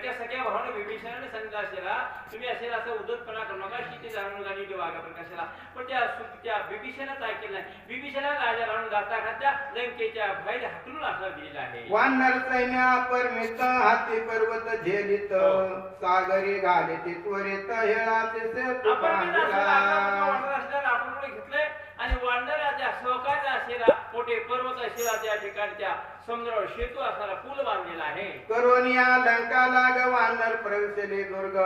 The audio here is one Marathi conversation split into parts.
असेला त्या सगळ्या भावानं विभीषणाने सांगितलं असेला तुम्ही असेल असं उद्धटपणा करू नका शिटी जाणून गाणी ते वागा बरं का असेला पण त्या त्या बिभीषणाच ऐकलं नाही. बिभीषणा राजा राहून जाता घातल्या लंकेच्या बाहेर हाकलून असला दिलेला आहे. वानर सैन्य परमित हाती पर्वत झेलित सागरी घालित त्वरित हेळाचे सेतू आपण असं घेतलंय. आणि वानराच्या सहकार्य असेला मोठे पर्वत असेला त्या ठिकाणी त्या समुद्रावर सेतू असणारा पूल बांधलेला आहे. करोनिया लंका लाग वानर प्रवेशले दुर्ग.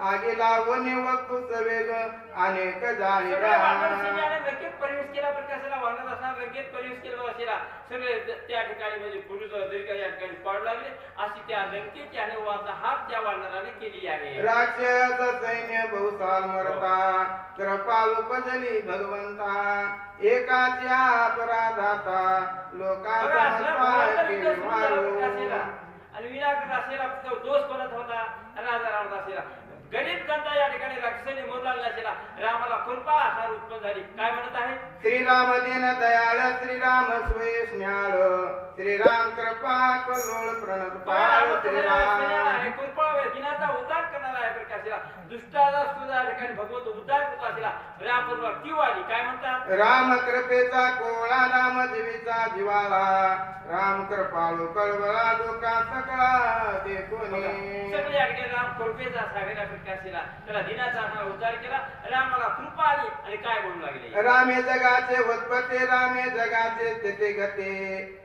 आगे लावणे वक्तुच वेग अनेक सैन्याने लगेच प्रवेश केला पण कशाला वानर असणार? लगेच प्रवेश केला असेला सगळे त्या ठिकाणी म्हणजे पुरुष दीर्घ या ठिकाणी पाडू लागले. अशी त्या लंकेची आणि हात त्या वानराने केली आहे. राक्षस सैन्य बहुसाल मरता. कृपा उपजली भगवंता. एकाच्या अपराधाता लोका बघा, असला वानर इतका सुंदर मारू असेला. आणि असेला दोष होता राजा असेला. गणित या ठिकाणी लागला असेला. रामाला कृपा उत्पन्न झाली. काय म्हणत आहे? श्रीराम दिन दयाळ श्रीराम श्रीराम कृपा कलोळ प्रणत पाळ श्रीराम. दिनाचा उद्धार करणारा आहे प्रकाशिला सुद्धा ठिकाणी भगवंत उद्धार करत असेला. रामपूर्व किंवा आली. काय म्हणतात? राम कृपेचा कोळा जीवीचा जीवाला. राम कृपाळू कळवळा दुका सकळा ते कोणी सगळे राम कृपेचा सागरा प्रकाशिला. त्याला दिनाचा हा उद्धार केला. रामाला कृपा आली आणि काय बोलू लागले? रामे जगाचे उत्पत्ती रामे जगाचे स्थिती गते.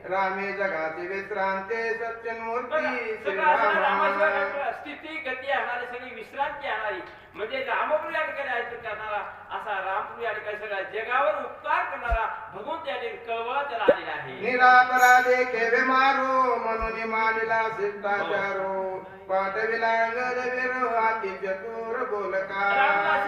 रामे जगाचे विश्रांते सगळं श्रीराम. काय? स्थिती गती आणणारी सगळी विश्रांती आणणारी म्हणजे रामपूर या ठिकाणी आहे करणारा असा रामपूर या ठिकाणी सगळ्या जगावर उपकार करणारा भगवंत या ठिकाणी कळवळा त्याला आलेला आहे. निरापराधे खेवे मारो म्हणून मानिला शिष्टाचारो पाठविला अंगद विरो अति चतुर बोलका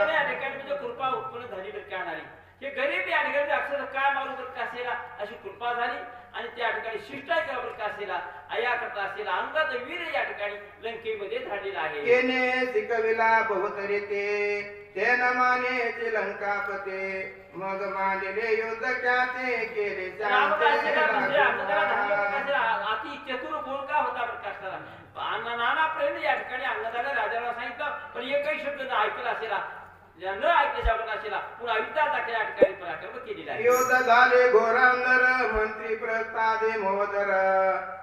या ठिकाणी म्हणजे कृपा उत्पन्न झाली बरं का आणणारी हे गरीब या ठिकाणी अक्षर काय मारू बरं का असेला अशी कृपा झाली? आणि त्या ठिकाणी शिष्टाचार बरं का असेला अया करता असेला अंगद वीर या ठिकाणी लंकेमध्ये धाडलेला आहे केने शिकविला बहुतरी ते लंकापते मग मांडले युद्ध केले म्हणजे. अति चतुर होता बरं का असताना. अण्णा- नाना प्रेम या ठिकाणी अंगदाला राजाला सांगितलं पण एकही शब्द ऐकला असेला न ऐकल्याच्या पुन्हा या ठिकाणी पराक्रम केलेला आहे. युद्ध झाले घोरांदर मंत्री प्रस्तादे मोदर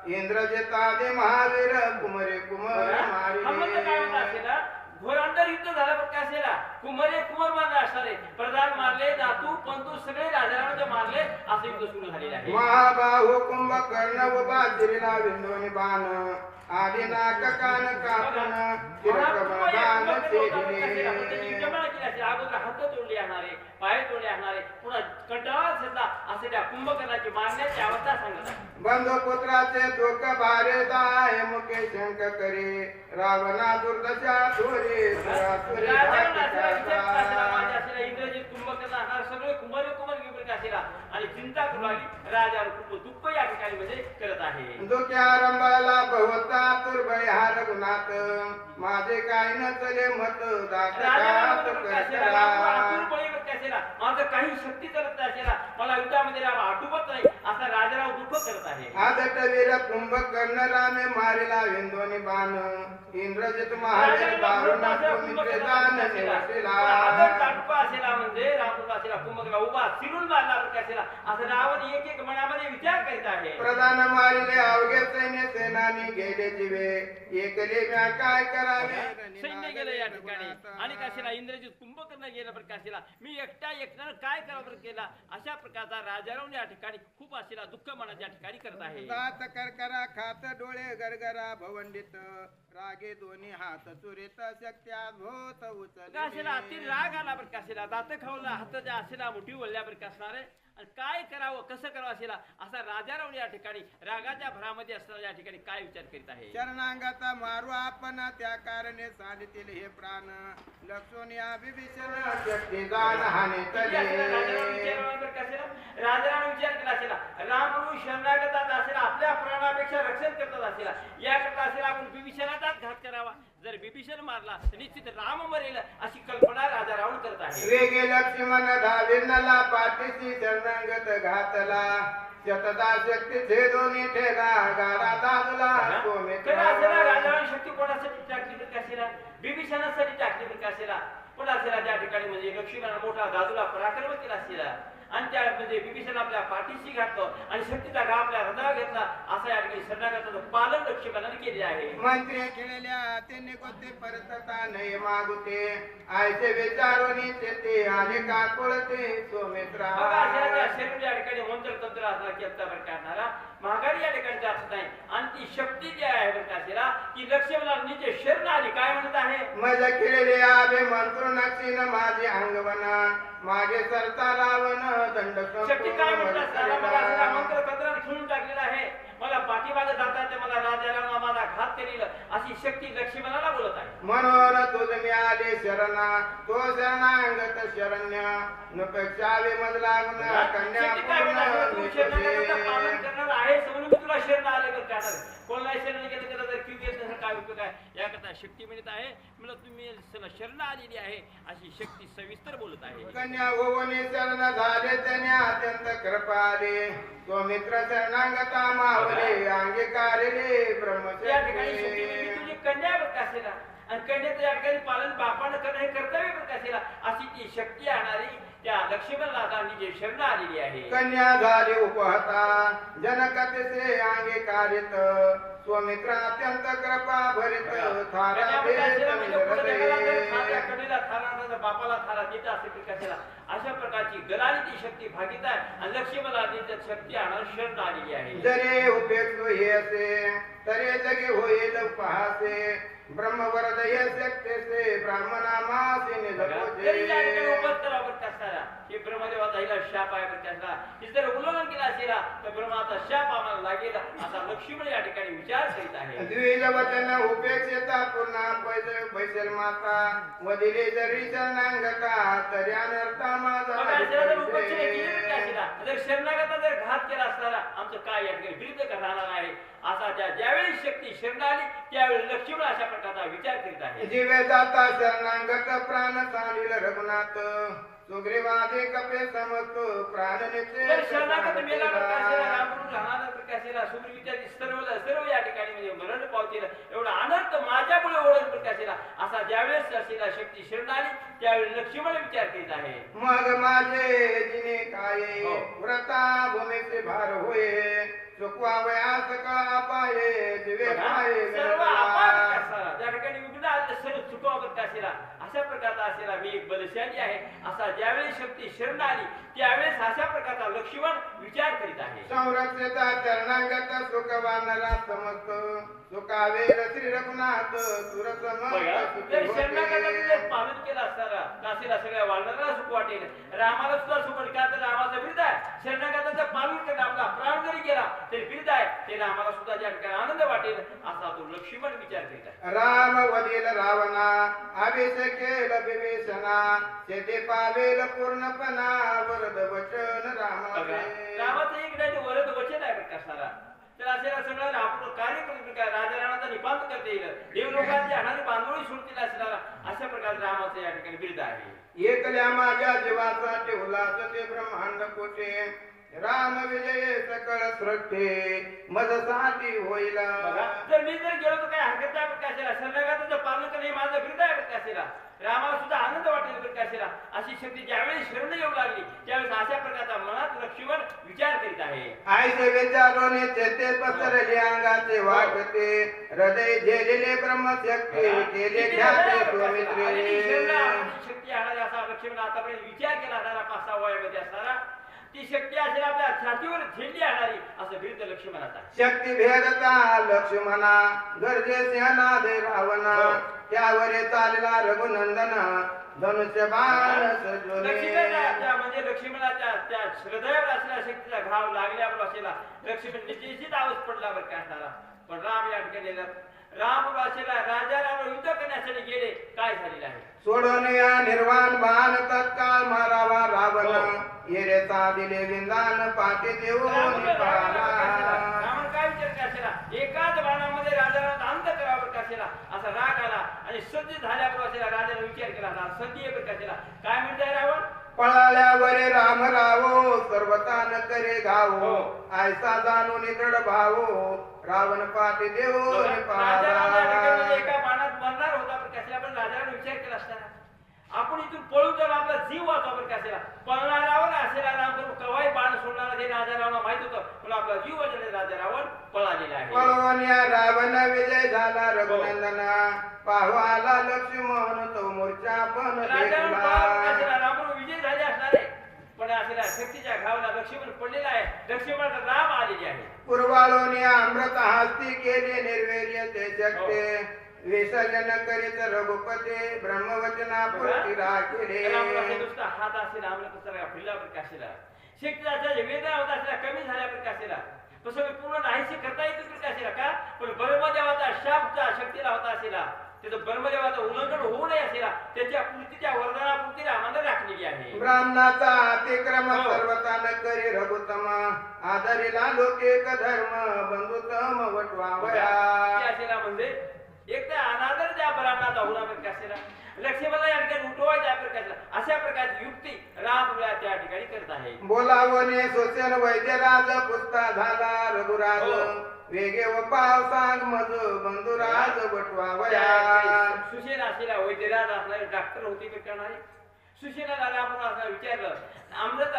इंद्रजितादे महावीर कुमरे कुमर काय घोरांतर युद्ध झालं बरं का असेल कुमारे कुमार मारले असणारे प्रधान मारले दातू पंतू सगळे राजारावांचे मारले असं युद्ध सुरू झालेलं आहे. महाबाहू कुंभकर्ण उभा जिरिला विंदोनी बाण. आदी ना कान कापून तिरकमदान तेजले अगोदर हात तोडले पाय तोडले असणारे पुन्हा कंटाळा घेतला असे त्या कुंभकर्णाची मारण्याची अवस्था सांगत बंधू पुत्राचे दुःख भारे दाय मुके शंक करे रावणा दुर्दशा थोरे राजाला असेला, विचार करा असेला, घातका. माझ्या असेला, इंद्रजित कुंभकर्ण असणार सगळे कुमार कुमार घेऊन असेला आणि चिंता करू लागली राजा खूप दुःख या ठिकाणी म्हणजे करत आहे. दुख्या रंबाला बहुता तुर्भय हा रघुनाथ माझे काय न चले मत दाखलात कचरा माझं काही शक्ती करत असेल मला युद्धामध्ये राम आठवत नाही. करत आहे. वीर कुंभकर्ण रामे मारिला हिंदोनी बाण. इंद्रजित महावीर दारुणा मित्र दान निवसिला. असेला म्हणजे रामपूर असेला कुंभकला उभा सिरून असं रावण एक एक मनामध्ये विचार करीत आहे. प्रधान मारिले अवघे सैन्य सेनानी गेले जीवे. एकले म्या काय करावे? सैन्य गेलं या ठिकाणी. आणि कशाला इंद्रजित कुंभकर्ण गेलं का असेला? मी एकटा एकट्यानं काय करावं केला? अशा प्रकारचा राजाराव या ठिकाणी खूप असेला दुःख मनाच्या ठिकाणी करत आहे. दात करकरा खात डोळे गरगरा भवंडित. रागे दोन्ही हात चुरीत शक्त्या भोत असेला अति उचल राग आला असेला दात खावला हाताच्या असेला मुठी वळल्या आहे? आणि काय करावं कसं करावं असेला असा राजाराव या ठिकाणी रागाच्या भरामध्ये असताना या ठिकाणी काय विचार करीत आहे? चरणांगाचा मारू आपण त्या कारणे साधितील हे प्राण. लक्षून या विभीषण राजाराव विचार केला असेला राम शरणागतात असेल आपल्या प्राणापेक्षा रक्षण करतात असेला. याकरता असेल आपण बिभीषणाचाच घात करावा. जर बिभीषण मारला निश्चित राम मरेल अशी कल्पना राजा रावण करत आहे. श्री लक्ष्मण धाविनला पाठीशी शरणांगत घातला. शतदा शक्ती छेदोनी ठेला गारा दादला तर असेला राजाने शक्ती कोणासाठी टाकली तर कशाला? बिभीषणासाठी टाकली तर कशाला? पण असेला त्या ठिकाणी म्हणजे लक्ष्मीला मोठा दादूला पराक्रम केला असेला आणि त्या म्हणजे विभीषण आपल्या पाठीशी घातलं आणि शक्तीचा घा आपल्या हृदयावर घेतला. असा या ठिकाणी शरणागताचं पालन लक्ष्मणाने केले आहे. मंत्री केलेल्या त्यांनी कोणते परतता नाही मागुते. आयचे विचारोनी ते आले का कोळते सोमित्रा शरीर या ठिकाणी मंत्र तंत्र असला केलता बरं करणारा महागारी या ठिकाणी जात नाही आणि ती शक्ती जी आहे बरं का ती लक्ष्मणाला निजे शरण आली. काय म्हणत आहे? मज केलेले आबे मंत्र नक्षीन माझे अंगवना मागे सरता लावण दंड शक्ती काय म्हणतात सारा मला असेला मंत्र तंत्राने खेळून टाकलेला आहे. मला पाठीमागे जाता ते मला राजाला माझा घात केलेलं. अशी शक्ती लक्ष्मणाला बोलत आहे. मनोर तुझ मी आले शरणा तो शरणांगत शरण्य. नपेक्षावे मज लागण कन्या पूर्ण करणार आहेस म्हणून मी तुला शरण आले बरं का कोणाला शरण गेलं त्याला जर क्यू घेत नसेल काय उपयोग आहे याकरता शक्ती मिळत आहे. मला तुम्ही सला शरण आलेली आहे. अशी शक्ती सविस्तर बोलत आहे. कन्या झाले त्याने अत्यंत कृपाले या ठिकाणी शक्ती म्हणजे तुझी कन्या प्रकाशेला. आणि कन्याचं या ठिकाणी पालन बापानं करणं हे कर्तव्य अशी ती शक्ती आणणारी त्या लक्ष्मण जे शरण आलेली आहे. कन्या झाली उपहता जनकतेचे अंगी कारित स्वमित्र अत्यंत भरित थारा म्हणजे. थारा, बापाला थारा देत असे प्रकाशेला अशा प्रकारची गलाली ती शक्ती भागीत आहे. आणि लक्ष्मणाला ती शक्ती आणणार शरण आलेली आहे. जरे उपेक्षो हे असे तरे जगे होईल पहासे ब्रह्मवरदय शक्तेसे ब्राह्मणा मासे तरी त्या ठिकाणी निजपुजे उपत करावा बरं कसाला की ब्रह्मदेवाचा हिला शाप आहे त्याचा की जर उल्लंघन केला असेल तर ब्रह्माचा शाप आम्हाला लागेल. असा लक्ष्मण या ठिकाणी विचार करीत आहे. द्विज वचन उपेक्षिता पुन्हा पैसेल माता. वदिले जरी शरणांगता तरी अनर्था माझा जर शरणागता जर घात केला असताना आमचं काय या ठिकाणी विरुद्ध का राहणार आहे असा ज्या ज्यावेळी शक्ती शरण आली त्यावेळी लक्ष्मण अशा प्रकारचा विचार करीत आहे. जीवे जाता शरणांगत प्राण सांडिल रघुनाथ. सुग्रीवादे कपे प्राण शरणागत मेला प्रकाशेला सर्व सर्व या ठिकाणी म्हणजे मरण पावतील एवढा माझ्यामुळे ओळख प्रकाशेला असा ज्यावेळेस असेला शक्ती शरण आली त्यावेळी लक्ष्मण विचार करीत आहे. मग माझे काय? हो. व्रता भूमीचे भार होय. चुकवा वया सकळ पाये दिवे पाये सर्व आपाप कसाला. त्या ठिकाणी विघ्न सर्व चुकावा प्रकाशेला अशा प्रकारचा असेला मी एक बलशाली आहे. असा ज्यावेळी शक्ती शरण आली त्यावेळेस अशा प्रकारचा लक्ष्मण विचार करीत आहे. संरक्षिता चरणांगत सुखवानरा समस्त. सुखावेल श्री रघुनाथ शरणागताचं जर पालन केलं असताना काशीला सगळ्या वानराला सुख वाटेल. रामाला सुद्धा सुख का तर रामाचं बिरुद आहे. शरणागताचं पालन करणं आपला प्राण जरी गेला तरी ते रामाला सुद्धा ज्या ठिकाणी आनंद वाटेल असा तो लक्ष्मण विचार करीत आहे. राम वदील रावणा अभिषेकेल विभीषणा शेते पावेल पूर्णपणा वरद वचन बघा, रामाचे एक नाही वरद वचन आहे प्रकाशाला तर असेला सगळं आपण कार्य राजा राणाचा निपात करता येईल? देव लोकांची हाणाने बांधवळी सोडतील असणारा अशा प्रकारे रामाचं या ठिकाणी बिरुद आहे. एकल्या माझ्या जीवाचा ठेवलाच ते ब्रह्मांड कोठे? राम विजय सकळ सृष्टे. मजसाठी होईल. जर मी जर गेलो तर काय हरकत नाही प्रकाशाला. शरणागताचं पालन करणे माझं बिरुद आहे प्रकाशाला. रामाला सुद्धा आनंद वाटेल प्रकाशाला. अशी शक्ती ज्यावेळी शरण येऊ लागली त्यावेळेस अशा प्रकारचा मनात लक्ष्मण विचार करीत आहे. आईचे विचारोने चेते पसरले अंगाचे वाटते. हृदय झेलेले ब्रह्मशक्ती केले ख्याते स्वामित्रे शक्ती आणणारी असा लक्ष्मण आतापर्यंत विचार केला असणारा पाच सहा वयामध्ये असणारा. ती शक्ती असेल आपल्या छातीवर झेलली आणणारी असं बिरुद लक्ष्मणाचा शक्ती भेदता लक्ष्मणा गरजे सिंहनादे रावणा हो. त्यावर चालला रघुनंदन धनुष्य बाण म्हणजे लक्ष्मणाच्या त्या हृदयावर असलेल्या शक्तीचा घाव लागल्यावर असेला लक्ष्मण निश्चित आवाज पडला बरं काय असणारा पण राम या ठिकाणी गेला. राम राजा राम युद्ध करण्यासाठी गेले. काय झालेलं आहे? सोडून या निर्वाण बाण तत्काळ मारावा रावण. हो. येरेचा दिले विंदान पाते देऊन काय विचार? एकाच बाणामध्ये राजाला अंत करावा बरं कशाला? असा राग आला आणि सज्ज झाल्यावर असेला राजाने विचार केला कशाला? काय म्हणताय रावण? पळाल्यावर राम रावो सर्वतान करे गावो हो. आयसा जाणून दृढ भावो रावण राजा राजा म्हणजे पाला एका बाणात मरणार होता पण कशाला पण राजाने विचार केला असताना आपण इथून पळून जाऊन आपला जीव वाचवा असेला. पळणारावर असेला राम कवाई बाण सोडणारा ते राजा रावणा माहीत होतं. पण आपला जीव वाचवणे राजा रावण पळालेला आहे. या रावण विजय झाला रघुनंदना. पाहवाला लक्ष्मण तो मोर्चा पण पळाला, रामन विजय झाले असणार पण असेला शक्तीच्या घावाला लक्ष्मण पडलेला आहे. लक्ष्मणाचा राम आलेले आहे. पूर्वाळून या अमृत हस्ती केले निर्वीर्य ते शक्ती विसर्जन करीत रघुपती ब्रह्मवचना पूर्ती राखिले. नुसता हात असेल कसं फिरला प्रकाशेला. शक्तीचा वेदना होता कमी झाल्या प्रकाशेला. तसं पूर्ण नाहीशी करता येतो प्रकाशेला का? पण ब्रह्मदेवाचा शापचा शक्तीला होता असेला. त्याचं ब्रह्मदेवाचं उल्लंघन होऊ नये असेला त्याच्या पूर्तीच्या वरदानापूर्ती रामाने राखलेली आहे ब्राह्मणाचा अतिक्रम हो. सर्वता न करी रघुतम आदरिला लोकेक धर्म बंधुतम वटवावया. असेला म्हणजे एक तर अनादर त्या ब्राह्मणाचा होणार प्रकाशेला लक्ष्मणला या ठिकाणी उठवायच्या प्रकाशला अशा प्रकारची युक्ती राम त्या ठिकाणी करत आहे. बोलावणे सोचन वैद्यराज पुस्ता झाला रघुराज. हो. वेगे व पाव सांग मज बंधुराज वटवावया सुशेन असलेला वैद्यराज असणारे डॉक्टर होते का करणारे? सुशेनाला आपण असं विचारलं अमृत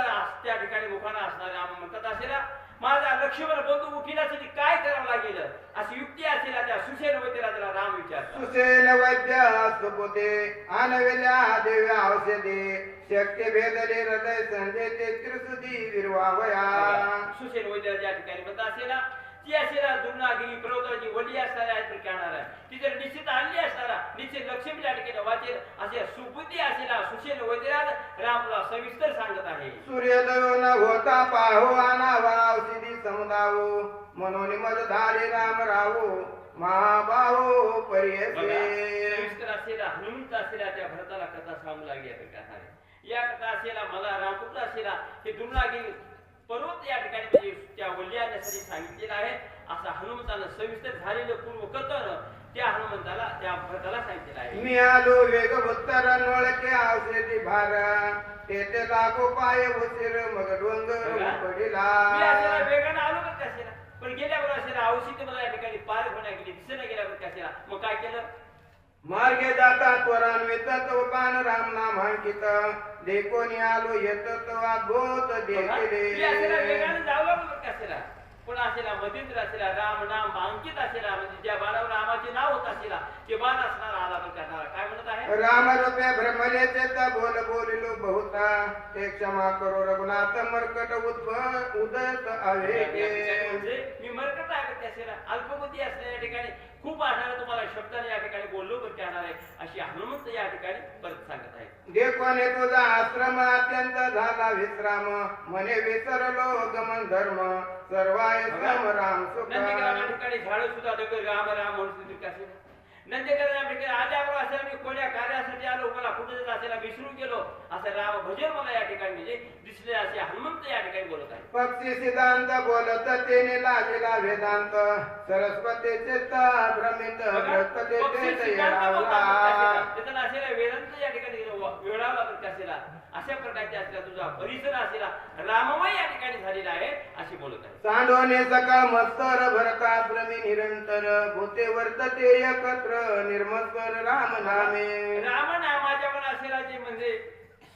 त्या ठिकाणी मुखाना असणारे आम- म्हणतात असेला माझा लक्ष्मण बंधू उठिण्यासाठी काय करावं लागेल? अशी युक्ती असेल त्या सुशेन वैद्यराजाला राम विचारतात. सुसेन वैद्य सुपुते आणविल्या दिव्या औषधे शक्य भेदले हृदय संजय ते त्रिसुदी विरवावया. सुशेन वैद्यराज या ठिकाणी म्हणतात असेला ती असेला दुर्नागिरी पर्वताची वडी असणाऱ्या प्रकारणार ती जर निश्चित आणली असणारा निश्चित लक्ष्मी ठिकाणी वाचेल असे सुबुद्धी असेला सुशेन वैद्यराज रामला सविस्तर सांगत आहे. सूर्योदयो न होता पाहो आनावा औषधी समुदावो म्हणून मज धारे राम रावो महाबाहो परियसे सविस्तर हनुमंत असलेला त्या भरताला कथा सांगू लागली आहे आहे. या कथा मला रामपुत्र असलेला हे दुर्नागिरी पर्वत या ठिकाणी म्हणजे त्या वल्ली आणण्यासाठी सांगितलेलं आहे. असा हनुमंतानं सविस्तर झालेलं पूर्व कर्तव्य त्या हनुमंताला त्या भरताला सांगितलेलं आहे. मी आलो वेग उत्तर नोळके औषधी भार. तेथे लागो पाय उशीर मग डोंगर. पडिला वेगानं आलो का असेला पण गेल्यावर असेला औषधी मला या ठिकाणी पार होण्या गेली दिसेना गेल्यावर का असेला मग काय केलं? मार्गे जाता त्वरान्वित तो पान राम नाम अंकित. देखोनी आलो येत तो असेला देखिले असेला? पण असेला? राम नाम अंकित असेला म्हणजे ज्या बाणावर रामाचे नाव होत असेला ते बाण असणार आला बरं का असेला. काय म्हणत आहे? राम रूपे भ्रमले चेत बोल बोलिलो बहुता. ते क्षमा करो रघुनाथ मर्कट उद्भ उदत अवेके म्हणजे मी मरकट आहे का असेला? अल्पबुद्धी असलेल्या ठिकाणी. खूप असणारा तुम्हाला शब्दाने या ठिकाणी बोललो बरं येणार आहे अशी हनुमंत या ठिकाणी परत सांगत आहे देखोने तुझा आश्रम अत्यंत झाला विश्राम मने विसरलो गमन धर्म सर्वाय राम सुख. नंदीकरांच्या ठिकाणी झाडं सुद्धा राम राम म्हणून सुद्धा ठिकाणी आल्याबरोबर असेल मी कोण्या कार्यासाठी आलो मला कुठे जात असेल विसरून गेलो. असं राम भजन मला या ठिकाणी म्हणजे दिसले असे हनुमंत या ठिकाणी बोलत आहे पक्षी सिद्धांत बोलत तेने लाजिला वेदांत. सरस्वती चित्त भ्रमित असेला वेदांत या ठिकाणी वेळावला प्रकाशेला अशा प्रकारचे असलेला तुझा परिसर असलेला राममय या ठिकाणी झालेला आहे अशी बोलत आहे. सांडोने सकाळ मस्तर भरता भ्रमी निरंतर भूते वर्तते एकत्र निर्मस्वर राम नामे राम नामाच्या पण असेला जे म्हणजे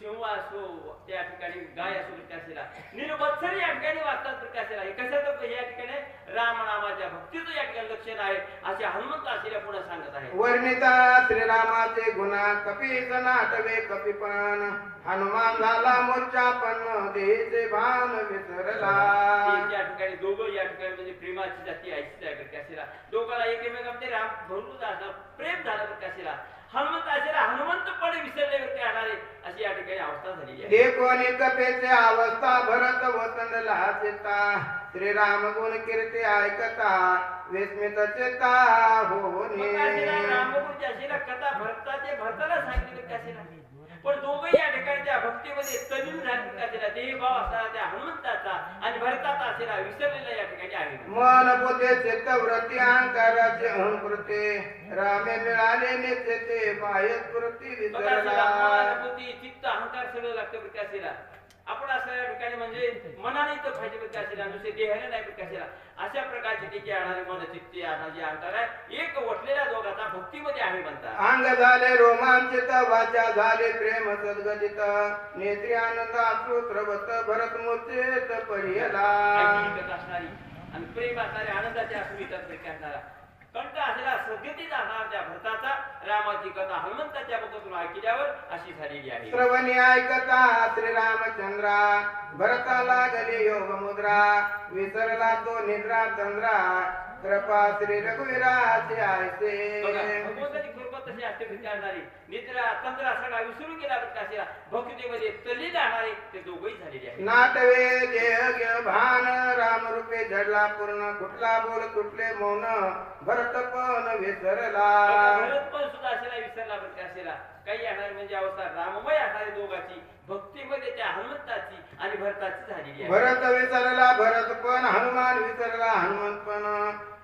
शिव असो त्या ठिकाणी गाय असो प्रकाशेला. निर्वत्सर या ठिकाणी वाचतात प्रकाशेला. हे कशाचं या ठिकाणी राम नामाच्या भक्तीचं या ठिकाणी लक्षण आहे असे हनुमंत असलेल्या पुढे सांगत आहे वर्णिता श्रीरामाचे गुणा कपीच नाटवे कपिपण हनुमान झाला मोर्चा पण देचे भान विसरला. या ठिकाणी दोघं या ठिकाणी म्हणजे प्रेमाची जाती आहे प्रकाशेला. दोघाला एकमेकांमध्ये राम भरून जाणं प्रेम झालं प्रकाशेला. हनुमंत असेला हनुमंतपणे विसरले व्यक्ती आणारे अशी या ठिकाणी अवस्था झालेली आहे. देखोनी कपेचे अवस्था भरत वसंडला चित्ता श्रीराम गुण कीर्ती ऐकता. विस्मित मग असेला रामबरोबरची असेला कथा भरताचे भरताला सांगितले प्रकाशेला पण दोघंही या ठिकाणी त्या भक्तीमध्ये तल्लीन झाले प्रकाशेला देह भाव असताना त्या हनुमंताचा आणि भरताचा असेला विसरलेला या ठिकाणी आहे. मन चित्त वृत्ती अहंकाराचे अहंकृते रामे मिळाले मन, बुद्धी, चित्त अहंकार सगळं लागतं प्रकाशेला. आपण असं या ठिकाणी म्हणजे मनाने तर पाहिजे बरं का असेल दुसरे देहाने नाही असेल अशा प्रकारची टीके आणणारे मन चित्ती आणणारे अंतर आहे. एक वटलेल्या दोघाचा भक्तीमध्ये आहे म्हणतात. अंग झाले रोमांचित वाचा झाले प्रेम सद्गदित नेत्री आनंद अश्रू स्रवत भरत मूर्तीत कथा असणारी आणि प्रेम असणारे आनंदाचे असू येतात असणारा कंठ असलेला सद्गती जाणार त्या भरताचा रामाची कथा हनुमंताच्या मुखातून ऐकल्यावर अशी झालेली आहे. श्रवणी ऐकता श्री रामचंद्रा भरताला गले योग मुद्रा विसरला तो निद्रा चंद्रा कृपा श्री रघुवीराची आयसे. भगवंताची कृपा तशी असते विचारणारी. निद्रा तंद्रा सगळा विसरून गेला बरं का असेल भक्तीमध्ये तल्ली जाणारे ते दोघही झालेले आहेत. नाटवे देह भान राम रूपे जडला पूर्ण कुठला बोल तुटले मौन भरत पण विसरला. भरत पण सुद्धा असेला विसरला बरं का असेला काही येणार म्हणजे अवस्था राममय असणारी दोघाची. भक्तीमध्ये त्या हनुमंताची आणि भरताची झालेली आहे. भरत विसरला भरत पण हनुमान विसरला हनुमंत पण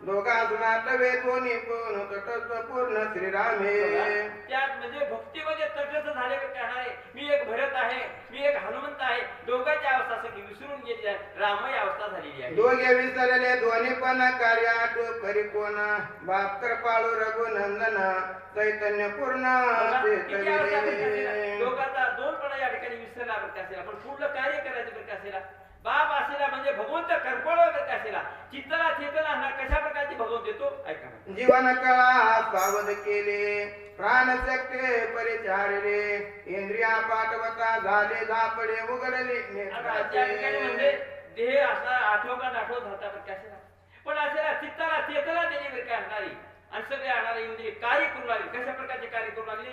दोघांस नाटवे दोन्ही पण तटस्थ पूर्ण श्रीरामे. त्यात म्हणजे भक्तीमध्ये तटस्थ झाले का कहणारे मी एक भरत आहे मी एक हनुमंत आहे. दोघांची अवस्था सगळी विसरून गेली आहे. रामय अवस्था झालेली आहे. दोघे विसरले दोन्ही पण कार्यात करी कोण बाप कृपाळू रघुनंदन चैतन्य पूर्ण. दोघांचा विसरला बरं का असेला पण पुढलं कार्य करायचं बरं बाप असेला म्हणजे भगवंत करपळ बरं चित्तला चेतला हा कशा प्रकारची भगवंत येतो? ऐका ना. जीवन कळा सावध केले प्राण सकटे परिचारले इंद्रिया पाठवता झाले झापडे उघडले म्हणजे देह असणार आठव का नाठव धरता बरं पण असेला चित्ताला चेतना दिली बरं का असणारी? आणि सगळे आणणारे इंद्रिय कार्य करू लागले. कशा प्रकारचे कार्य करू लागले?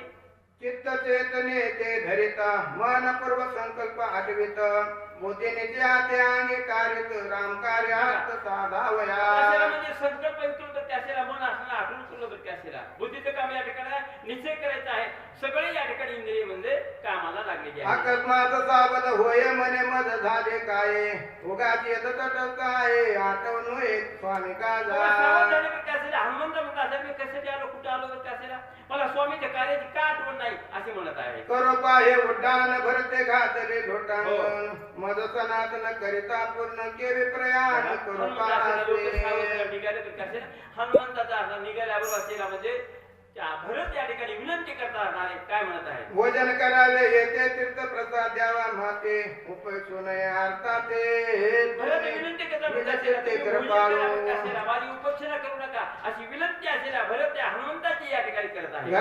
चित्त चेतने ते धरित मन पूर्व संकल्प आठवित. बुद्धीने त्या ते अंगी कार्यत राम कार्यात साधावया. म्हणजे संकल्प मन असणं आठवून तुला बरं का असेला बुद्धीचं काम या ठिकाणी निश्चय करायचा आहे. सगळे या ठिकाणी इंद्रिय म्हणजे कामाला लागलेली आहे अकस्मात सावध होय मने मध झाले काय? उगाच येत तटस्थ आहे आठवण एक स्वामी का जा झाले बरं का असेला हनुमंत म्हणत असेल मी कशासाठी आलो कुठे आलो बरं का असेला मला स्वामीच्या कार्याची का आठवण नाही असे म्हणत आहे करो पाहे उड्डाण भरते घातले हो. लोटांगण मद सनातन करिता पूर्ण केवे प्रयाण करो पासे हनुमंताचा अर्थ निघाल्याबरोबर असलेला म्हणजे त्या भरत या ठिकाणी विनंती करता राहणारे काय म्हणत आहे भोजन करावे येते तीर्थ प्रसाद द्यावा माते उपयोग नये अर्थाते भरत विनंती करता ते माझी उपेक्षणा करू नका. अशी विनंती असेल भरत त्या हनुमंताची या ठिकाणी करत आहे